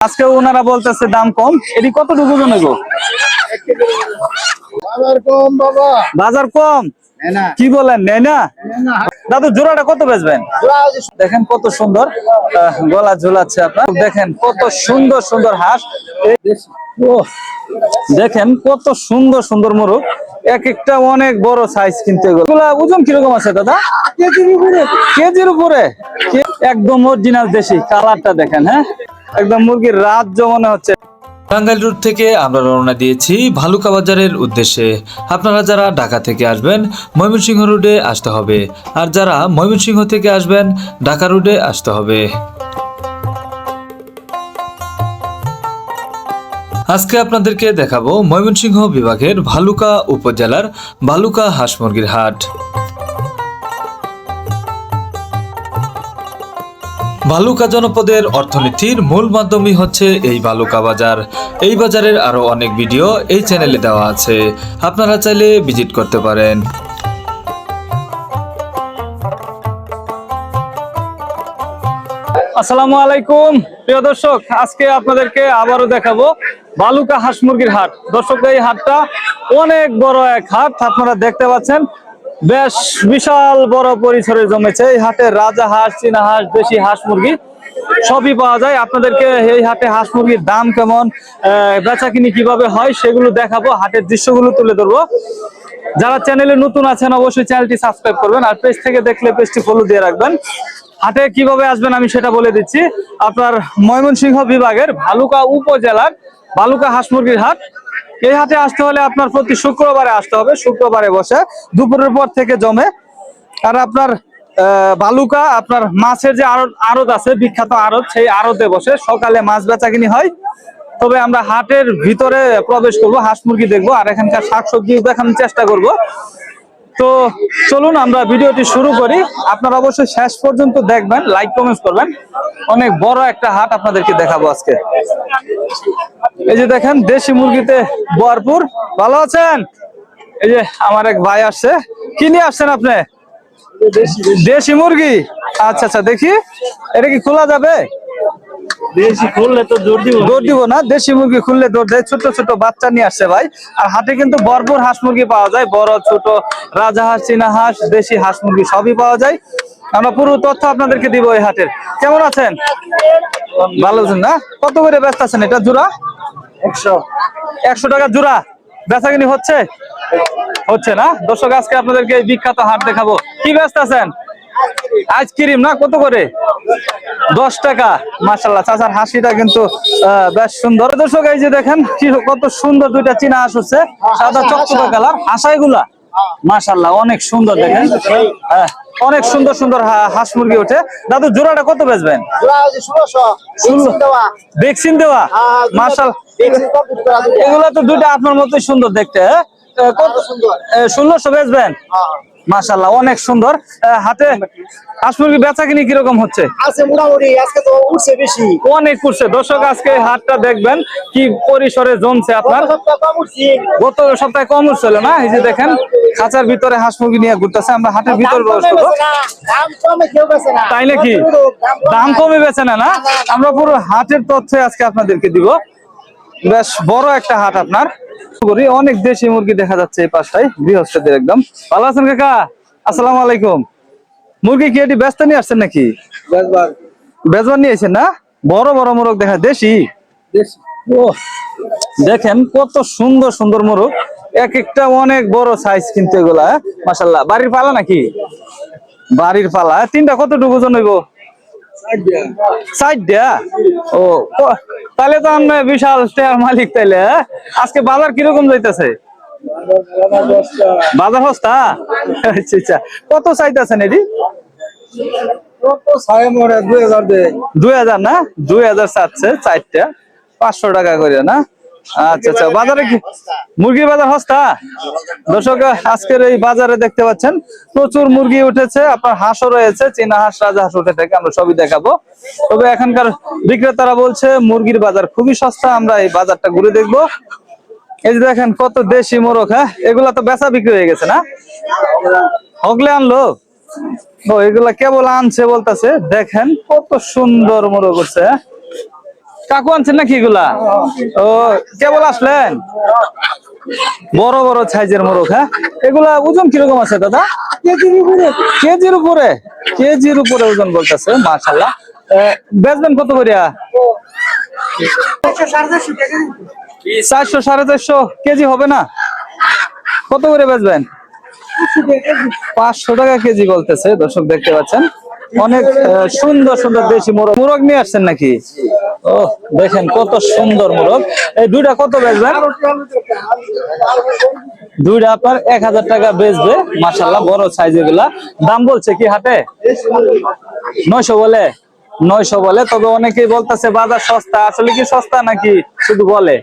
আজকে ওনারা বলতেছে দাম কম। এটি কতটুকু জনে গো বাজার কম বাবা। বাজার কম? কি বলেন নেই না দাদু জোড়াটা কত বেচবেন? দেখেন কত সুন্দর গলা ঝোলাচ্ছে আপনার। দেখেন কত সুন্দর সুন্দর হাঁস। দেখেন কত সুন্দর সুন্দর মোরগ এক একটা অনেক বড় সাইজ কিনতে এগুলো। ওজন কীরকম আছে দাদা? কেজির উপরে। একদম অরিজিনাল দেশি কালারটা দেখেন হ্যাঁ? একদম মুরগির রাজ্য মনে হচ্ছে। টাঙ্গাইল রোড থেকে আমরা রওনা দিয়েছি ভালুকা বাজারের উদ্দেশ্যে। আপনারা যারা ঢাকা থেকে আসবেন, ময়মনসিংহ রোডে আসতে হবে। আর যারা ময়মনসিংহ থেকে আসবেন, ঢাকা রোডে আসতে হবে। আজকে আপনাদেরকে দেখাবো ময়মনসিংহ বিভাগের ভালুকা উপজেলার ভালুকা হাঁস মুরগির হাট। ভালুকা জনপদের অর্থনীতির মূল মাধ্যমই হচ্ছে এই ভালুকা বাজার। এই বাজারের আরও অনেক ভিডিও এই চ্যানেলে দেওয়া আছে। আপনারা চাইলে ভিজিট করতে পারেন। আসসালামু আলাইকুম। প্রিয় দর্শক, আজকে আপনাদেরকে আবারও দেখাবো বালুকা হাঁস মুরগির হাট। দর্শক, এই হাটটা অনেক বড় এক হাট, আপনারা দেখতে পাচ্ছেন। বেশ বিশাল বড় পরিসরে জমেছে। এই হাটে রাজা হাঁস চীনা হাঁস দেশি হাঁস মুরগি সবই পাওয়া যায়। আপনাদেরকে এই হাটে হাঁস মুরগির দাম কেমন আহ, বেচাকিনি কীভাবে হয় সেগুলো দেখাবো হাটের দৃশ্যগুলো তুলে ধরবো। যারা চ্যানেলে নতুন আছেন অবশ্যই চ্যানেলটি সাবস্ক্রাইব করবেন আর পেজ থেকে দেখলে পেজটি ফলো দিয়ে রাখবেন। হাটে কীভাবে আসবেন আমি সেটা বলে দিচ্ছি। আপনার ময়মনসিংহ বিভাগের ভালুকা উপজেলার ভালুকা হাঁস মুরগির হাট। এই হাটে আসতে হলে আপনার প্রতি শুক্রবারে আসতে হবে, শুক্রবারে বসে। দুপুরের পর থেকে জমে। আর আপনার ভালুকা আপনার মাছের যে আড়ত আড়ত আছে, বিখ্যাত আড়ত, সেই আড়তে বসে। সকালে মাছ বেচাকিনি হয়। তবে আমরা হাটের ভিতরে প্রবেশ করব, হাঁস মুরগি দেখব, আর এখানকার শাকসবজি দেখানোর চেষ্টা করব। তো চলুন, আমরা ভিডিওটি শুরু করি। আপনারা অবশ্যই শেষ পর্যন্ত দেখবেন লাইক কমেন্ট করবেন। অনেক বড় একটা হাট আপনাদেরকে দেখাবো আজকে। এই যে দেখেন দেশি মুরগিতে ভরপুর। ভালো আছেন? এই যে আমার এক ভাই আসছে। কি নিয়ে আসছেন আপনি? দেশি মুরগি। আচ্ছা আচ্ছা দেখি। এটা কি খোলা যাবে? বেশি খুললে তো দিব। দৌড় দিব না। দেশি মুরগি খুললে দৌড় দেয়। ছোট ছোট বাচ্চা নিয়ে আসছে ভাই। আর হাটে কিন্তু হাঁস মুরগি পাওয়া যায়। বড় ছোট রাজা হাঁস চীনা হাঁস দেশি হাঁস মুরগি সবই পাওয়া যায়। আমরা পুরো তথ্য আপনাদেরকে দিব এই হাটের। কেমন আছেন? ভালো আছেন না? কত করে ব্যস্ত আছেন? এটা জোড়া? একশো একশো টাকা জোড়া বেচাকিনি হচ্ছে? হচ্ছে না? দর্শক আজকে আপনাদেরকে বিখ্যাত হাট দেখাবো। কি ব্যস্ত আছেন? আইসক্রিম না? কত করে? দশ টাকা। মাসাল্লাহ চাচার হাসিটা কিন্তু আহ, বেশ সুন্দর। দর্শক এই যে দেখেন কত সুন্দর দুইটা চীনা হাঁস হচ্ছে। সাদা চকচকা কালার। হাঁসাইগুলা মাসাল্লাহ অনেক সুন্দর দেখেন। হ্যাঁ, অনেক সুন্দর সুন্দর হাঁস মুরগি ওঠে। দাদু জোড়াটা কত বেচবেন? ভ্যাকসিন দেওয়া। মার্শাল এগুলো তো দুইটা আপনার মতোই সুন্দর দেখতে হ্যাঁ? কত সুন্দর। ষোলোশো বেচবেন? মাশাল্লাহ অনেক সুন্দর। হাতে হাঁস মুরগি বেচা কিনি কীরকম হচ্ছে? আছে মোটামুটি আজকে তো উঠছে বেশি। অনেক উঠছে। দর্শক আজকে হাটটা দেখবেন কি পরিসরে জমছে আপনার। গত সপ্তাহে কম উঠছিল না? এই যে দেখেন খাঁচার ভিতরে হাঁস মুরগি নিয়ে ঘুরতেছে। আমরা হাটের ভিতরে তাই নাকি? দাম কমে বেছে না না। আমরা পুরো হাটের তথ্য আজকে আপনাদেরকে দিব। বেশ বড় একটা হাট আপনার। করি অনেক দেশি মুরগি দেখা যাচ্ছে এই পাশটায় গৃহস্থদের একদম। ভালো আছেন কাকা? আসসালামু আলাইকুম। মুরগি কি এটি ব্যস্ত নিয়ে আসছেন নাকি? বেজবার নিয়ে আসছেন না? বড় বড় মোরগ দেখা দেশি? ও দেখেন কত সুন্দর সুন্দর মোরগ। এক একটা অনেক বড় সাইজ কিন্তু এগুলা মাসাল্লাহ বাড়ির পালা নাকি? বাড়ির পালা। তিনটা কতটুকু ওজন হইব? ও তাহলে তো আমরা বিশাল শেয়ার মালিক তাইলে হ্যাঁ? আজকে বাজার কীরকম যাইতেছে? বাজার হস্তা আচ্ছা আচ্ছা। কত চাইতেছেন এটি? দুই হাজার না? দুই হাজার চাচ্ছে, চারটা। পাঁচশো টাকা করে না? আচ্ছা আচ্ছা বাজারে কি? মুরগির বাজার হস্তা দর্শক, আজকের এই বাজারে দেখতে পাচ্ছেন, প্রচুর মুরগি উঠেছে, আপনার হাঁসও রয়েছে, চীনা হাঁস, রাজা হাঁস উঠে থাকে, আমরা সবই দেখাবো। তবে এখানকার বিক্রেতারা বলছে, মুরগির বাজার খুবই সস্তা, আমরা এই বাজারটা ঘুরে দেখব। এই যে দেখেন, কত দেশি মোরগ হ্যাঁ? এগুলা তো বেচা বিক্রি হয়ে গেছে না? হগলে আনলো? ও, এগুলা কেবল আনছে বলতেছে, দেখেন কত সুন্দর মোরগ হচ্ছে হ্যাঁ? কাকু আনছেন নাকি এগুলা? ও কেবল আসলেন? বড় বড় সাইজের মোরগ হ্যাঁ? এগুলা ওজন কীরকম আছে দাদা? কেজির উপরে। কেজির উপরে? ওজন বলতেছে মাশাল্লাহ বেচবেন কত করিয়া চারশো সাড়ে চারশো কেজি। হবে না? কত করে বেচবেন? পাঁচশো টাকা কেজি। বলতেছে দর্শক দেখতে পাচ্ছেন। অনেক সুন্দর সুন্দর দেশি মোরগ। মোরগ নিয়ে আসছেন নাকি? ও, দেখেন কত সুন্দর মোরগ এই দুইটা কত বেচবেন? দুইটা আপনার এক হাজার টাকা বেচবে। মাসাল্লাহ বড় সাইজেরগুলা দাম বলছে কি হাটে? নয়শো বলে? নয়শো বলে, তবে অনেকেই বলতেছে বাজার সস্তা। আসলে কি সস্তা নাকি? শুধু বলে।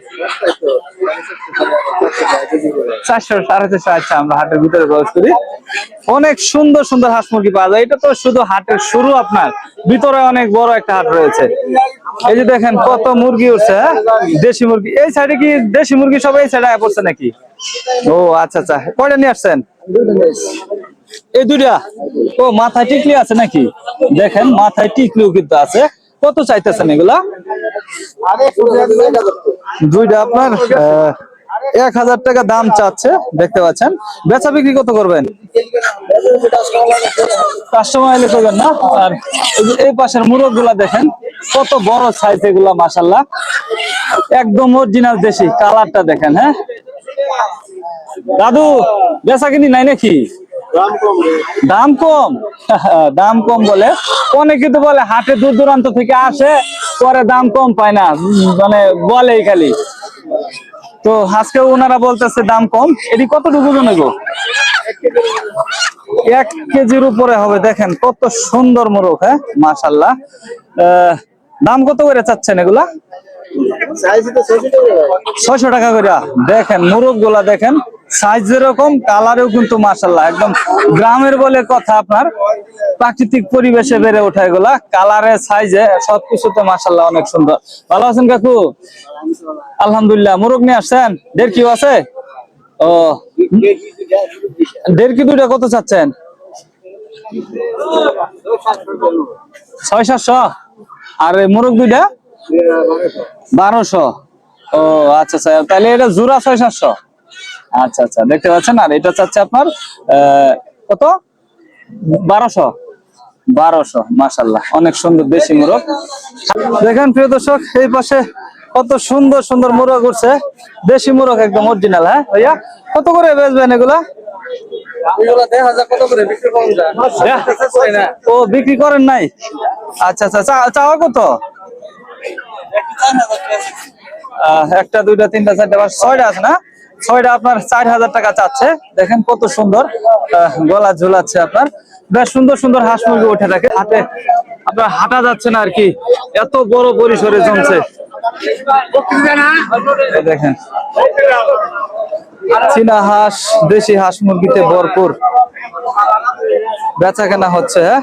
চারশো, সাড়ে চারশো আচ্ছা আমরা হাটের ভিতরে প্রবেশ করি। অনেক সুন্দর সুন্দর হাঁস মুরগি পাওয়া যায়। এটা তো শুধু হাটের শুরু আপনার। ভিতরে অনেক বড় একটা হাট রয়েছে। এই যে দেখেন কত মুরগি উঠছে হ্যাঁ? দেশি মুরগি। এই সাইডে কি দেশি মুরগি সবাই এই সাইডে পড়ছে নাকি? ও আচ্ছা আচ্ছা। কয়টা নিয়ে আসছেন? এই দুইটা? ও, মাথায় টিকলি আছে নাকি? দেখেন, মাথায় টিকলিও কিন্তু আছে। কত চাইতেছেন এগুলা? দুইটা আপনার এক হাজার টাকা দাম চাচ্ছে, দেখতে পাচ্ছেন। বেচা বিক্রি কত করবেন? কাস্টমার এলে করবেন না। আর এই পাশের মুরগগুলা দেখেন কত বড় সাইজ এগুলা মাসাল্লাহ একদম অরিজিনাল দেশি কালারটা দেখেন হ্যাঁ? দাদু বেচা কিনি নাই নাকি? দাম কম দাম কম? বলে। অনেকে তো বলে হাটে দূর দূরান্ত থেকে আসে পরে দাম কম পায় না মানে বলেই খালি। তো আজকে ওনারা বলতেছে দাম কম। এটি কতটুকু জন্য গো? এক কেজির উপরে হবে দেখেন কত সুন্দর মোরগ হ্যাঁ? মাশাল্লাহ আহ, দাম কত করে চাচ্ছেন এগুলা? ছয়শো টাকা করে। দেখেন মোরগগুলা দেখেন সাইজ যেরকম কালারেও কিন্তু মাসাল্লাহ একদম গ্রামের বলে কথা আপনার। প্রাকৃতিক পরিবেশে বেড়ে ওঠা এগুলা কালারে সাইজে সবকিছুতে মাসাল্লাহ অনেক সুন্দর। ভালো আছেন কাকু? আলহামদুলিল্লাহ মোরগ নিয়ে আসছেন? দেড় কিউ আছে? ও। দেড় কি দুইটা কত চাচ্ছেন? ছয় সাতশো। আর মোরগ দুইটা? বারোশো। ও আচ্ছা আচ্ছা তাহলে এটা জোড়া ছয় সাতশো। আচ্ছা আচ্ছা দেখতে পাচ্ছেন? আর এটা চাচ্ছে আপনার কত? বারোশো। বারোশো মাসাল্লাহ অনেক সুন্দর দেশি মোরগ। দেখেন, প্রিয় দর্শক, এই পাশে কত সুন্দর সুন্দর মোরগ উঠছে। দেশি মোরগ একদম অরিজিনাল হ্যাঁ? ভাইয়া কত করে বেচবেন এগুলা? ও বিক্রি করেন নাই? আচ্ছা আচ্ছা চাওয়া কত? একটা দুইটা তিনটা চারটা ছয়টা আছে না? ছয়টা আপনার চার হাজার টাকা চাচ্ছে। দেখেন কত সুন্দর গলা ঝুলাচ্ছে আপনার। বেশ সুন্দর সুন্দর হাঁস মুরগি উঠে থাকে। হাটে আপনার হাঁটা যাচ্ছে না আর কি। এত বড় পরিসরে জমছে। দেখেন। চীনা হাঁস, দেশি হাঁস মুরগিতে ভরপুর। বেচা কেনা হচ্ছে হ্যাঁ?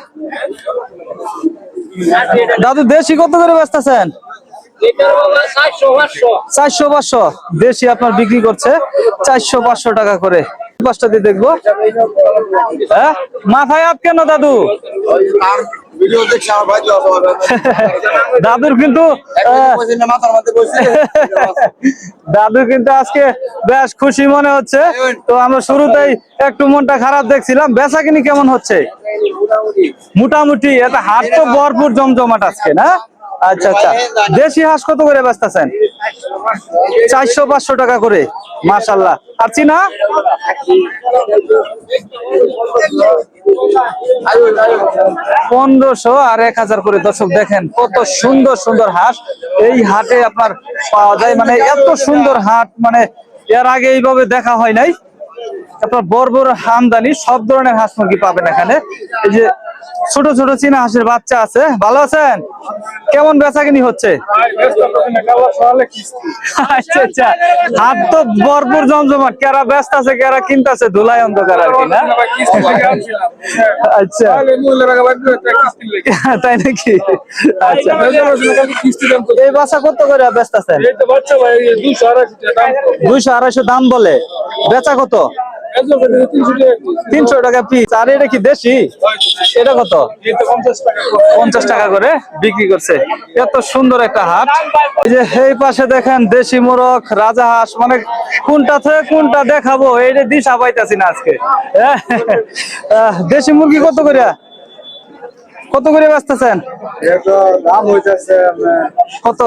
দাদু, দেশি কত করে বেচতেছেন? চারশো পাঁচশো। দেশি আপনার বিক্রি করছে চারশো পাঁচশো টাকা করে। পাঁচটা দিয়ে দেখব। হ্যাঁ? মাথায় হাত কেন দাদু? দাদুর কিন্তু দাদু কিন্তু আজকে বেশ খুশি মনে হচ্ছে। তো আমরা শুরুতেই একটু মনটা খারাপ দেখছিলাম। বেচা কিনি কেমন হচ্ছে? মোটামুটি এটা হাট তো ভরপুর জমজমাট আজকে না? আচ্ছা আচ্ছা। দেশি হাঁস কত করে বেচতেছেন? চারশো পাঁচশো টাকা করে। মাশাল্লাহ আর চিনা? পনেরোশো আর এক হাজার করে দর্শক দেখেন, কত সুন্দর সুন্দর হাঁস। এই হাটে আপনার পাওয়া যায় মানে এত সুন্দর হাট মানে এর আগে এইভাবে দেখা হয় নাই। আপনার বড় আমদানি সব ধরনের হাঁস মুরগি পাবেন এখানে। এই যে ছোট ছোট চীনা হাঁসের বাচ্চা আছে। ভালো আছেন? কেমন বেচাকিনি হচ্ছে? আচ্ছা আচ্ছা। হাত তো ভরপুর জমজমাট। কেরা ব্যস্ত আছে কেরা কিনতেছে ধুলাই অন্ধকার আর কি না? আচ্ছা। তাই নাকি? আচ্ছা। এই বাসা কত করে ব্যস্ত আছেন? দুইশো আড়াইশো দাম বলে। বেচা কত? তিনশো টাকা পিস আর এটা কি দেশি? এটা কত? পঞ্চাশ টাকা করে বিক্রি করছে। এত সুন্দর একটা হাট। এই যে এই পাশে দেখেন দেশি মোরগ রাজা হাঁস মানে কোনটা থেকে কোনটা দেখাবো? এইটা দিশা পাইতেছি না আজকে। আহ, দেশি মুরগি কত করে? কত করে বেচতেছেন? কত?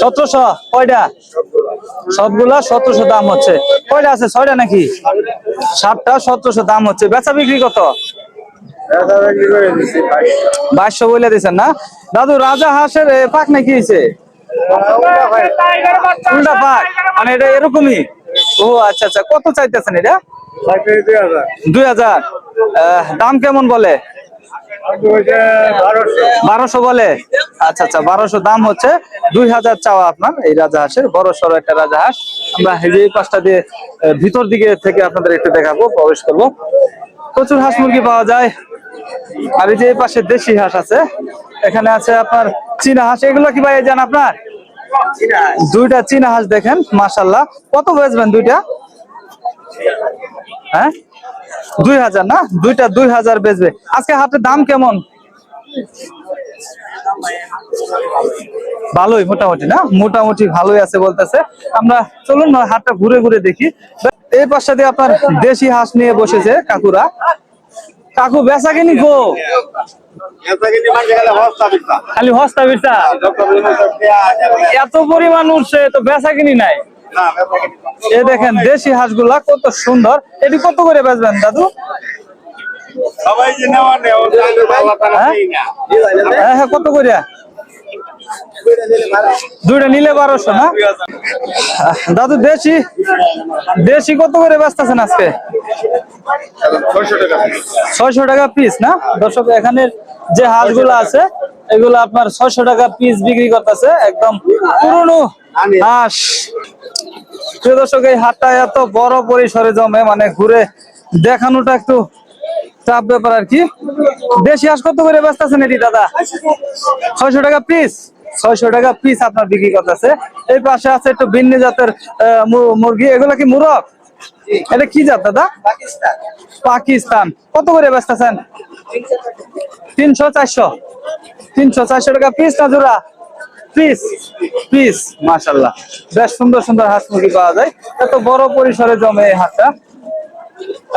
সতেরোশো কয়টা? সবগুলা। সতেরোশো দাম হচ্ছে। কয়টা আছে? ছয়টা নাকি? সাতটা সতেরোশো দাম হচ্ছে। বেচা বিক্রি কত? বাইশশো। বলে দিচ্ছেন না? দাদু রাজা হাঁসের পাক নাকি হয়েছে উল্টা পাক। মানে এটা এরকমই? ও আচ্ছা আচ্ছা। কত চাইতেছেন এটা? দুই হাজার। দাম কেমন বলে? বারোশো। বলে? আচ্ছা আচ্ছা বারোশো দাম হচ্ছে। দুই হাজার চাওয়া আপনার, এই রাজা হাঁসের, বড় সড়ো একটা রাজা হাঁস। আমরা এই পাশটা দিয়ে ভিতর দিকে থেকে আপনাদের একটু দেখাবো, প্রবেশ করব। প্রচুর হাঁস মুরগি পাওয়া যায়। আর এই যে এই পাশে দেশি হাঁস আছে। এখানে আছে আপনার চীনা হাঁস। এগুলো কি ভাই জান আপনার? দুইটা চীনা হাঁস দেখেন মাসাল্লাহ কত বেচবেন দুইটা? হ্যাঁ? দুই হাজার না? দুইটা দুই হাজার বেচবে। আজকে হাটের দাম কেমন? ভালোই, মোটামুটি না? মোটামুটি ভালোই আছে বলতেছে। আমরা চলুন হাটটা ঘুরে ঘুরে দেখি। এই পাশটা দিয়ে আপনার দেশি হাঁস নিয়ে বসেছে কাকুরা। কাকু, বেচা কিনি গো? খালি হস্তা বিরতা এত পরিমাণ উঠছে, তো বেচা কিনি নাই। এ দেখেন, দেশি হাঁসগুলা কত সুন্দর। এটি কত করে বেচবেন, দাদু? হ্যাঁ? হ্যাঁ কত করে? দুইটা নিলে বারোশো, না? দাদু, দেশি? দেশি কত করে বেচতেছেন আজকে? ছয়শো টাকা পিস না? দর্শক এখানে যে হাঁসগুলো আছে, এগুলো আপনার ছয়শো টাকা পিস বিক্রি করতেছে, একদম পুরনো হাঁস। প্রিয় দর্শক এই হাটটা এত বড় পরিসরে জমে মানে ঘুরে দেখানোটা একটু চাপ ব্যাপার আর কি। দেশি হাঁস কত করে বেচতেছেন এটি দাদা? ছয়শো টাকা পিস ছয়শো টাকা পিস আপনার বিক্রি করতেছে। এই পাশে আছে একটু ভিন্ন জাতের মুরগি। এগুলা কি মুরগ? এটা কি জাত দাদা? পাকিস্তান। কত করে বেচতেছেন তিনশো চারশো। তিনশো চারশো টাকা পিস না জোড়া? পিস পিস মাশাল্লাহ বেশ সুন্দর সুন্দর হাঁস মুরগি পাওয়া যায়। এত বড় পরিসরে জমে এই হাটটা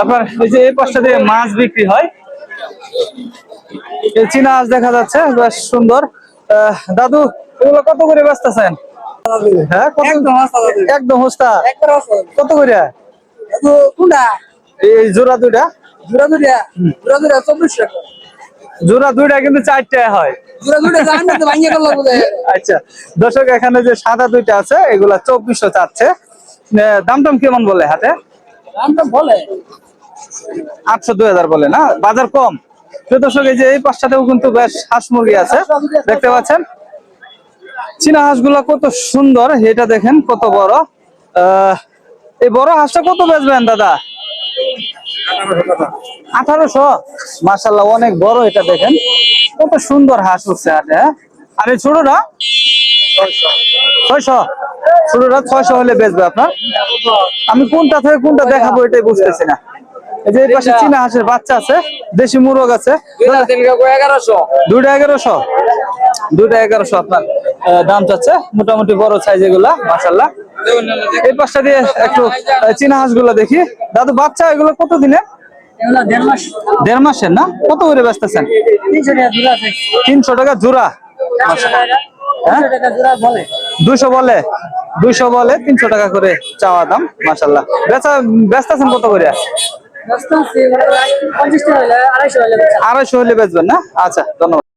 আপনার এই যে এই পাশটা দিয়ে মাছ বিক্রি হয়। এই চীনা হাঁস দেখা যাচ্ছে বেশ সুন্দর। দাদু এগুলো কত করে বেচতেছেন? হ্যাঁ কত? একদম হোস্তা কত করে? এই জোড়া দুইটা? জোড়া দুইটা। কিন্তু চারটে হয়। আচ্ছা দর্শক এখানে যে সাদা দুইটা আছে এগুলা চব্বিশশো চাচ্ছে। দাম টাম কেমন বলে হাতে? আটশো দুই হাজার বলে না? বাজার কম। দর্শক এই যে এই পাঁচটাতেও কিন্তু বেশ হাঁস মুরগি আছে দেখতে পাচ্ছেন? চীনা হাঁসগুলা কত সুন্দর এটা দেখেন কত বড়। আহ, এই বড় হাঁসটা কত বেচবেন দাদা? আঠারোশো। মাসাল্লাহ অনেক বড় এটা দেখেন। কত সুন্দর হাঁস উঠছে হাটে হ্যাঁ? আর এই ছোটটা? ছয়শো। ছোটটা ছয়শো হলে বেচবে আপনার? আমি কোনটা থেকে কোনটা দেখাবো এটাই বুঝতেছি না। এই যে পাশে চীনা হাঁসের বাচ্চা আছে দেশি মুরগ আছে। দুইটা এগারোশো? দুইটা এগারোশো আপনার দাম চাচ্ছে। মোটামুটি বড় সাইজ এগুলা মাসাল্লাহ এই পাশটা দিয়ে একটু চীনা হাঁসগুলা দেখি। দাদু বাচ্চা এগুলো কত দিনে দেড় মাসের না? কত করে বেচতেছেন? তিনশো টাকা জোড়া হ্যাঁ? দুইশো বলে। দুইশো বলে? তিনশো টাকা করে চাওয়া দাম মাসাল্লাহ বেচা বেচতেছেন কত করে? আড়াইশো হলে বেচবেন না? আচ্ছা ধন্যবাদ।